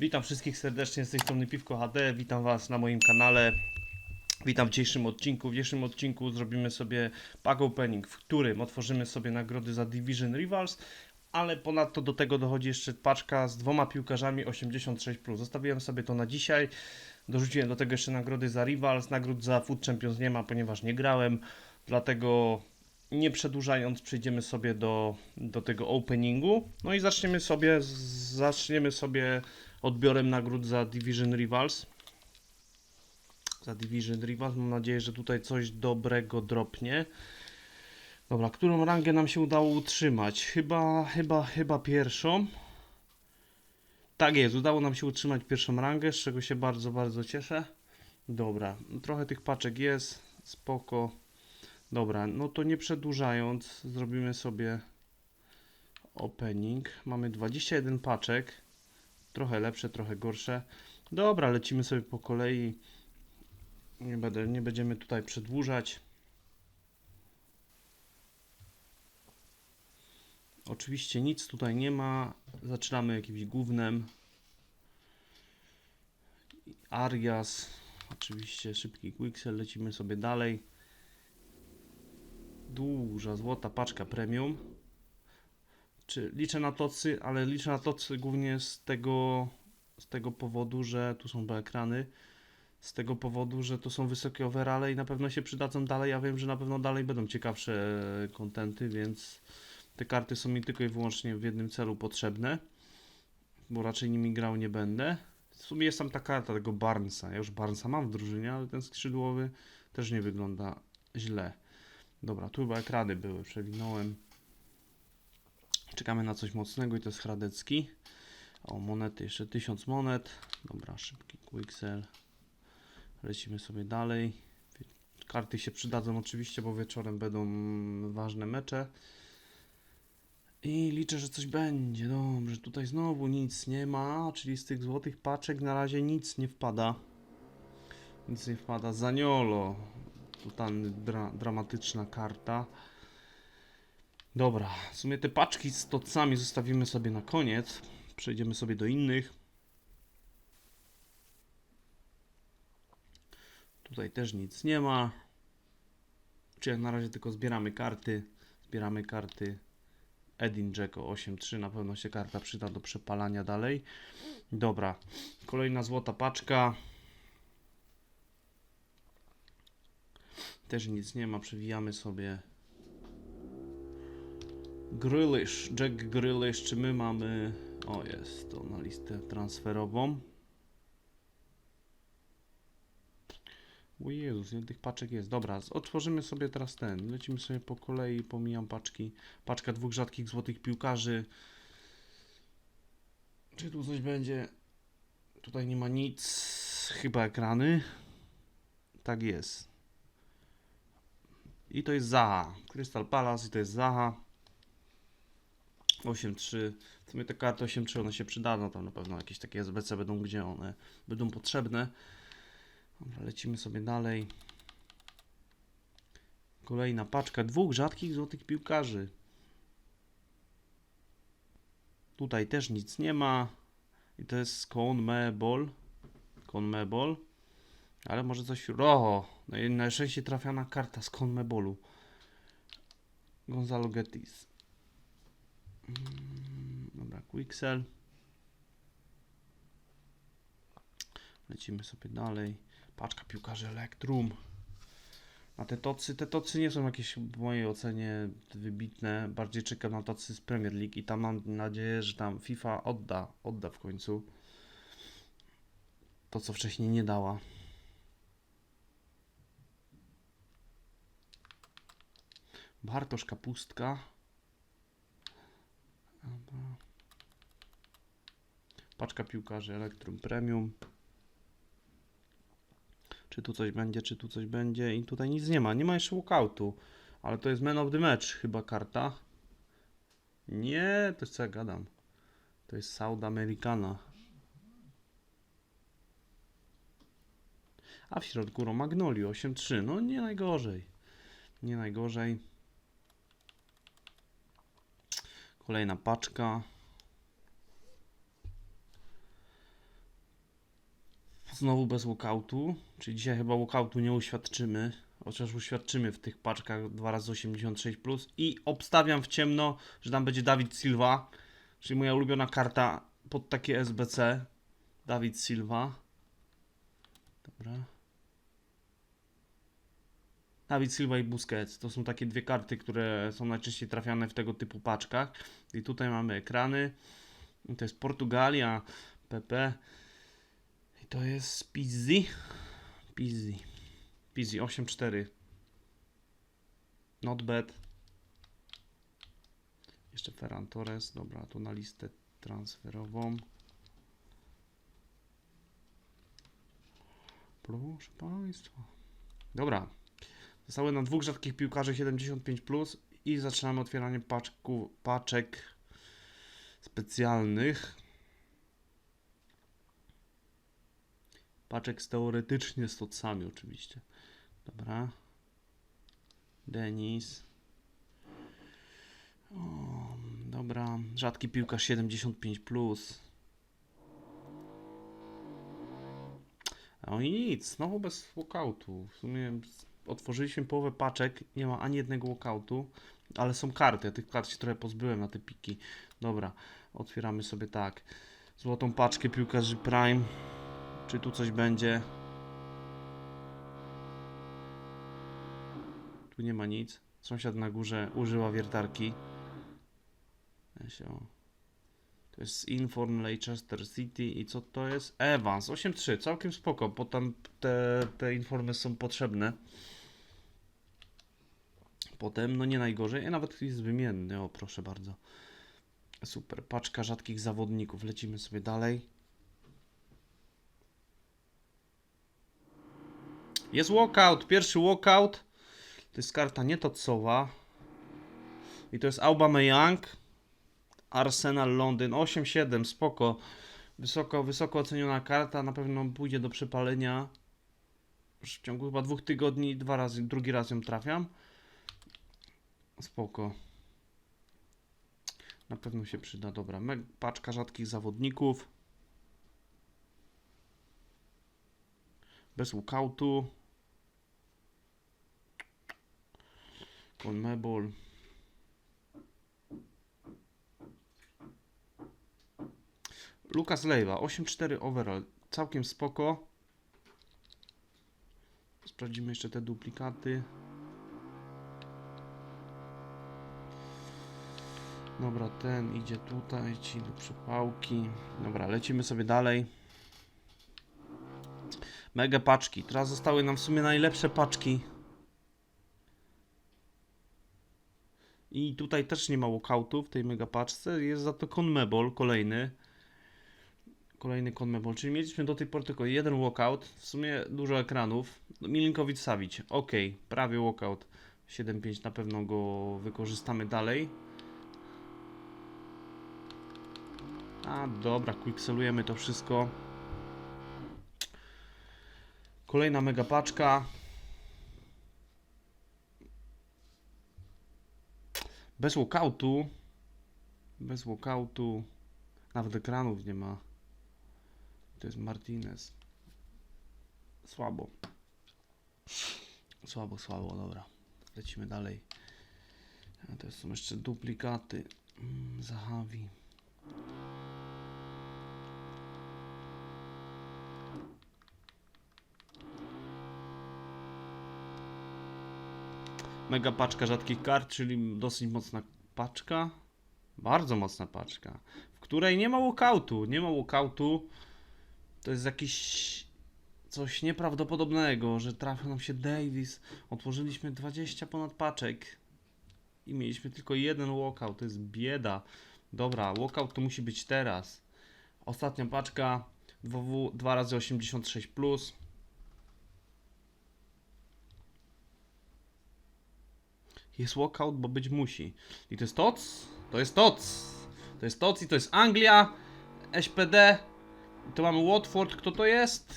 Witam wszystkich serdecznie z tej strony Piwko HD, witam Was na moim kanale. Witam w dzisiejszym odcinku. W dzisiejszym odcinku zrobimy sobie pack opening, w którym otworzymy sobie nagrody za Division Rivals, ale ponadto do tego dochodzi jeszcze paczka z dwoma piłkarzami 86+. Zostawiłem sobie to na dzisiaj. Dorzuciłem do tego jeszcze nagrody za Rivals, nagród za Food Champions nie ma, ponieważ nie grałem, dlatego nie przedłużając, przejdziemy sobie do, do tego openingu. No i zaczniemy sobie, zaczniemy sobie odbiorem nagród za Division Rivals. Za Division Rivals. Mam nadzieję, że tutaj coś dobrego dropnie. Dobra, którą rangę nam się udało utrzymać? Chyba, chyba, chyba pierwszą. Tak jest, udało nam się utrzymać pierwszą rangę, z czego się bardzo, bardzo cieszę. Dobra, trochę tych paczek jest, spoko. Dobra, no to nie przedłużając, zrobimy sobie opening. Mamy 21 paczek. Trochę lepsze, trochę gorsze. Dobra, lecimy sobie po kolei. Nie, będę, nie będziemy tutaj przedłużać. Oczywiście nic tutaj nie ma. Zaczynamy jakimś głównym. Arias. Oczywiście szybki quicksell. Lecimy sobie dalej. Duża złota paczka premium. Czy liczę na tocy, ale liczę na tocy głównie z tego, z tego powodu, że tu są ekrany. Z tego powodu, że to są wysokie overale i na pewno się przydadzą dalej. Ja wiem, że na pewno dalej będą ciekawsze kontenty, więc te karty są mi tylko i wyłącznie w jednym celu potrzebne, bo raczej nimi grał nie będę. W sumie jest tam ta karta tego Barnesa. Ja już Barnesa mam w drużynie, ale ten skrzydłowy też nie wygląda źle. Dobra, tu chyba ekrany były, przewinąłem. Czekamy na coś mocnego i to jest Hradecki. O, monety, jeszcze 1000 monet. Dobra, szybki quicksell. Lecimy sobie dalej. Karty się przydadzą oczywiście, bo wieczorem będą ważne mecze. I liczę, że coś będzie. Dobrze, tutaj znowu nic nie ma, czyli z tych złotych paczek na razie nic nie wpada. Nic nie wpada. Zaniolo. Totalnie dra dramatyczna karta. Dobra, w sumie te paczki z tocami zostawimy sobie na koniec. Przejdziemy sobie do innych. Tutaj też nic nie ma. Czyli jak na razie tylko zbieramy karty. Zbieramy karty. Edin Jacko 8.3. Na pewno się karta przyda do przepalania dalej. Dobra, kolejna złota paczka. Też nic nie ma, przewijamy sobie. Grylish, Jack Grylish, czy my mamy... O, jest to na listę transferową. O Jezus, ile tych paczek jest. Dobra, otworzymy sobie teraz ten. Lecimy sobie po kolei, pomijam paczki. Paczka dwóch rzadkich złotych piłkarzy. Czy tu coś będzie? Tutaj nie ma nic. Chyba ekrany. Tak jest. I to jest Zaha. Crystal Palace i to jest Zaha. 8-3. W sumie te karty 8-3 one się przydadzą. Tam na pewno jakieś takie SBC będą, gdzie one będą potrzebne. Dobra, lecimy sobie dalej. Kolejna paczka dwóch rzadkich złotych piłkarzy. Tutaj też nic nie ma. I to jest Conmebol. Conmebol. Ale może coś... Roho! No najczęściej trafiana karta z Conmebolu. Gonzalo Getis. Quixel. Lecimy sobie dalej. Paczka piłkarzy Electrum. A te tocy, te tocy nie są jakieś w mojej ocenie wybitne. Bardziej czekam na tocy z Premier League i tam mam nadzieję, że tam FIFA odda, odda w końcu to, co wcześniej nie dała. Bartosz Kapustka. Dobra. Paczka piłkarzy Electrum Premium. Czy tu coś będzie, czy tu coś będzie. I tutaj nic nie ma. Nie ma jeszcze walkoutu. Ale to jest Man of the Match chyba karta. Nie, to jest co ja gadam. To jest South Americana. A w środku Romagnoli 8-3. No nie najgorzej. Nie najgorzej. Kolejna paczka. Znowu bez walkoutu, czyli dzisiaj chyba walkoutu nie uświadczymy, chociaż uświadczymy w tych paczkach 2 razy 86 plus i obstawiam w ciemno, że tam będzie Dawid Silva, czyli moja ulubiona karta pod takie SBC. Dawid Silva. Dobra. Dawid Silva i Busquets to są takie dwie karty, które są najczęściej trafiane w tego typu paczkach. I tutaj mamy ekrany. I to jest Portugalia, PP. To jest Pizzi. Pizzi. Pizzi 8-4. Not bad. Jeszcze Ferran Torres. Dobra, tu na listę transferową. Proszę Państwa. Dobra. Zostały nam dwóch rzadkich piłkarzy 75 plus i zaczynamy otwieranie paczku, paczek specjalnych. Paczek teoretycznie z tocami oczywiście. Dobra. Denis. O, dobra. Rzadki piłkarz 75 plus. No i nic, znowu bez walkoutu. W sumie otworzyliśmy połowę paczek, nie ma ani jednego walkoutu, ale są karty. Ja tych kart się trochę pozbyłem na te piki. Dobra, otwieramy sobie tak. Złotą paczkę piłkarzy Prime. Czy tu coś będzie? Tu nie ma nic. Sąsiad na górze użyła wiertarki. To jest Inform Leicester City i co to jest? Evans 8-3, całkiem spoko, bo tam te, te informy są potrzebne. Potem, no nie najgorzej, a nawet jest wymienny, o proszę bardzo. Super, paczka rzadkich zawodników, lecimy sobie dalej. Jest walkout, pierwszy walkout. To jest karta nietocowa. I to jest Aubameyang. Arsenal Londyn 8-7, spoko. Wysoko, wysoko oceniona karta, na pewno pójdzie do przepalenia. Już w ciągu chyba dwóch tygodni, dwa razy, drugi raz ją trafiam. Spoko. Na pewno się przyda, dobra. Paczka rzadkich zawodników. Bez walkoutu. Conmebol. Lukas Leiva, 8-4 overall, całkiem spoko. Sprawdzimy jeszcze te duplikaty. Dobra, ten idzie tutaj, ci do przepałki. Dobra, lecimy sobie dalej. Mega paczki. Teraz zostały nam w sumie najlepsze paczki. I tutaj też nie ma walkoutu w tej mega paczce. Jest za to Conmebol kolejny. Kolejny Conmebol, czyli mieliśmy do tej pory tylko jeden walkout, w sumie dużo ekranów. Milinkowicz Savic, ok, prawie walkout. 7.5 na pewno go wykorzystamy dalej. A dobra, quickselujemy to wszystko. Kolejna mega Bez walkoutu. Bez walkoutu. Nawet ekranów nie ma. To jest Martinez. Słabo. Słabo, słabo, dobra. Lecimy dalej. To są jeszcze duplikaty. Mm, Zahawi. Mega paczka rzadkich kart, czyli dosyć mocna paczka. Bardzo mocna paczka, w której nie ma walkoutu. Nie ma walkoutu. To jest jakiś coś nieprawdopodobnego, że trafił nam się Davis. Otworzyliśmy 20 ponad paczek i mieliśmy tylko jeden walkout. To jest bieda. Dobra, walkout to musi być teraz. Ostatnia paczka 2W 2 razy 86 plus. Jest walkout, bo być musi. I to jest TOC? To jest TOC. To jest TOC i to jest Anglia. SPD. I to mamy Watford, kto to jest?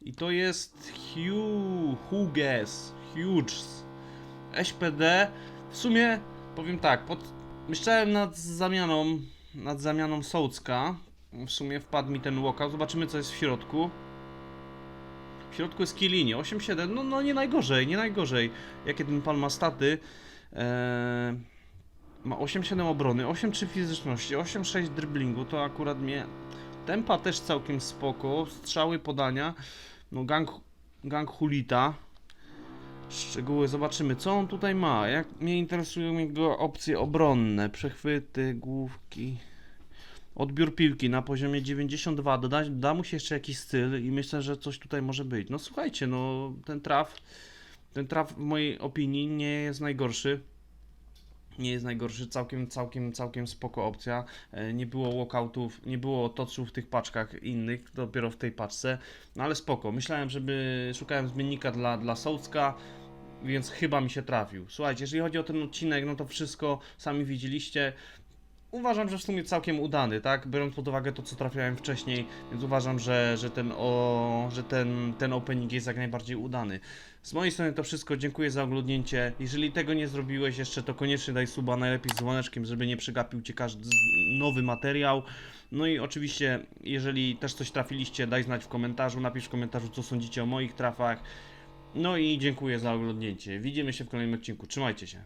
I to jest Hugh, Hughes, Hughes, SPD. W sumie powiem tak, pod, myślałem nad zamianą, nad zamianą Sołcka, w sumie wpadł mi ten walkout. Zobaczymy co jest w środku. W środku jest Kilini, 8-7, no, no nie najgorzej, nie najgorzej. Jakie ten pan ma staty. Eee, ma 8-7 obrony, 8-3 fizyczności, 8-6 driblingu, to akurat mnie... Tempa też całkiem spoko, strzały, podania. No gang, gang Hulita. Szczegóły zobaczymy, co on tutaj ma. Jak mnie interesują jego opcje obronne, przechwyty, główki. Odbiór piłki na poziomie 92. Doda, da mu się jeszcze jakiś styl i myślę, że coś tutaj może być. No słuchajcie, no ten traf, ten traf w mojej opinii nie jest najgorszy. Nie jest najgorszy, całkiem, całkiem, całkiem spoko opcja. E, Nie było walkoutów, nie było touchów w tych paczkach innych, dopiero w tej paczce. No ale spoko. Myślałem, żeby szukałem zmiennika dla, dla Sołcka, więc chyba mi się trafił. Słuchajcie, jeżeli chodzi o ten odcinek, no to wszystko sami widzieliście. Uważam, że w sumie całkiem udany, tak? Biorąc pod uwagę to, co trafiałem wcześniej, więc uważam, że, że, ten, o, że ten, ten opening jest jak najbardziej udany. Z mojej strony to wszystko, dziękuję za oglądnięcie. Jeżeli tego nie zrobiłeś jeszcze, to koniecznie daj suba, najlepiej z dzwoneczkiem, żeby nie przegapił Cię każdy nowy materiał. No i oczywiście, jeżeli też coś trafiliście, daj znać w komentarzu, napisz w komentarzu, co sądzicie o moich trafach. No i dziękuję za oglądnięcie. Widzimy się w kolejnym odcinku. Trzymajcie się.